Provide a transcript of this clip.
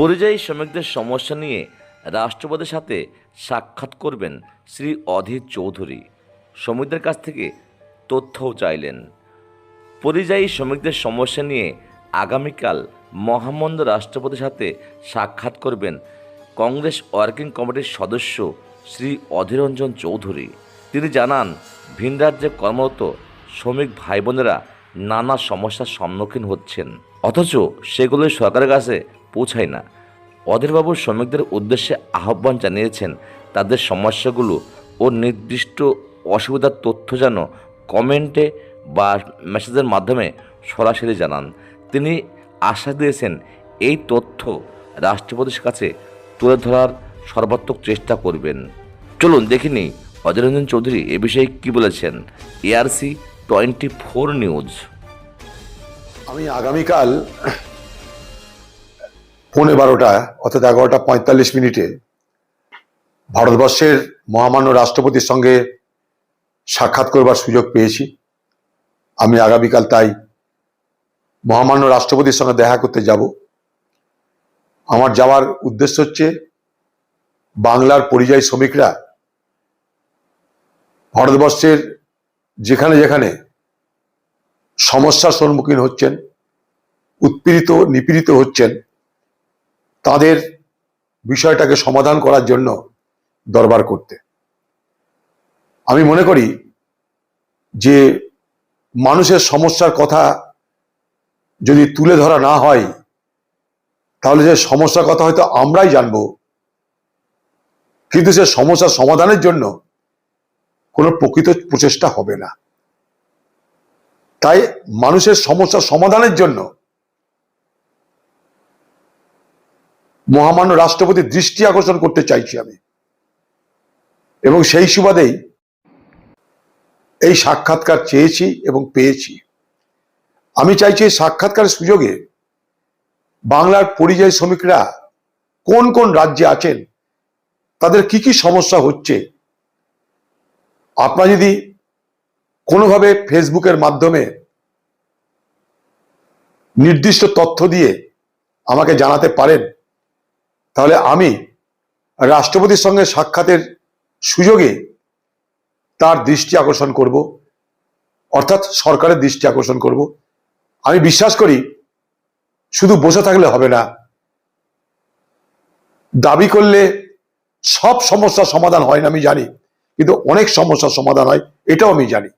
পরিযায়ী শ্রমিকদের সমস্যা নিয়ে রাষ্ট্রপতির সাথে সাক্ষাৎ করবেন শ্রী অধীর চৌধুরী। শ্রমিকদের কাছ থেকে তথ্যও চাইলেন। পরিযায়ী শ্রমিকদের সমস্যা নিয়ে আগামীকাল মহামন্দ রাষ্ট্রপতির সাথে সাক্ষাৎ করবেন কংগ্রেস ওয়ার্কিং কমিটির সদস্য শ্রী অধীররঞ্জন চৌধুরী। তিনি জানান, ভিন রাজ্যে কর্মরত শ্রমিক ভাই বোনেরা নানা সমস্যার সম্মুখীন হচ্ছেন। অথচ সেগুলো সরকারের কাছে পৌঁছায় না। অধীরবাবু শ্রমিকদের উদ্দেশ্যে আহ্বান জানিয়েছেন, তাদের সমস্যাগুলো ও নির্দিষ্ট অসুবিধার তথ্য যেন কমেন্টে বা মেসেজের মাধ্যমে সরাসরি জানান। তিনি আশ্বাস দিয়েছেন, এই তথ্য রাষ্ট্রপতির কাছে তুলে ধরার সর্বাত্মক চেষ্টা করবেন। চলুন দেখিনি অজয়রঞ্জন চৌধুরী এ বিষয়ে কি বলেছেন? ARC twenty four news. আমি আগামীকাল পৌনে বারোটা, অর্থাৎ এগারোটা পঁয়তাল্লিশ মিনিটে ভারতবর্ষের মহামান্য রাষ্ট্রপতির সঙ্গে সাক্ষাৎ করবার সুযোগ পেয়েছি। আমি আগামীকাল তাই মহামান্য রাষ্ট্রপতির সঙ্গে দেখা করতে যাব। আমার যাওয়ার উদ্দেশ্য হচ্ছে বাংলার পরিযায়ী শ্রমিকরা ভারতবর্ষের যেখানে যেখানে সমস্যার সম্মুখীন হচ্ছেন, উৎপীড়িত, নিপীড়িত হচ্ছেন তাদের বিষয়টাকে সমাধান করার জন্য দরবার করতে। আমি মনে করি যে মানুষের সমস্যার কথা যদি তুলে ধরা না হয়, তাহলে যে সমস্যার কথা হয়তো আমরাই জানব। কিন্তু সে সমস্যার সমাধানের জন্য কোনো প্রকৃত প্রচেষ্টা হবে না। তাই মানুষের সমস্যার সমাধানের জন্য মহামান্য রাষ্ট্রপতির দৃষ্টি আকর্ষণ করতে চাইছি আমি। এবং সেই সুবাদেই এই সাক্ষাৎকার চেয়েছি এবং পেয়েছি। আমি চাইছি এই সাক্ষাৎকারের সুযোগে বাংলার পরিযায়ী শ্রমিকরা কোন কোন রাজ্যে আছেন, তাদের কি কি সমস্যা হচ্ছে, আপনারা যদি কোনোভাবে ফেসবুকের মাধ্যমে নির্দিষ্ট তথ্য দিয়ে আমাকে জানাতে পারেন তাহলে আমি রাষ্ট্রপতির সঙ্গে সাক্ষাতের সুযোগে তার দৃষ্টি আকর্ষণ করব, অর্থাৎ সরকারের দৃষ্টি আকর্ষণ করব। আমি বিশ্বাস করি, শুধু বসে থাকলে হবে না, দাবি করলে সব সমস্যার সমাধান হয় না আমি জানি, কিন্তু অনেক সমস্যার সমাধান হয়, এটাও আমি জানি।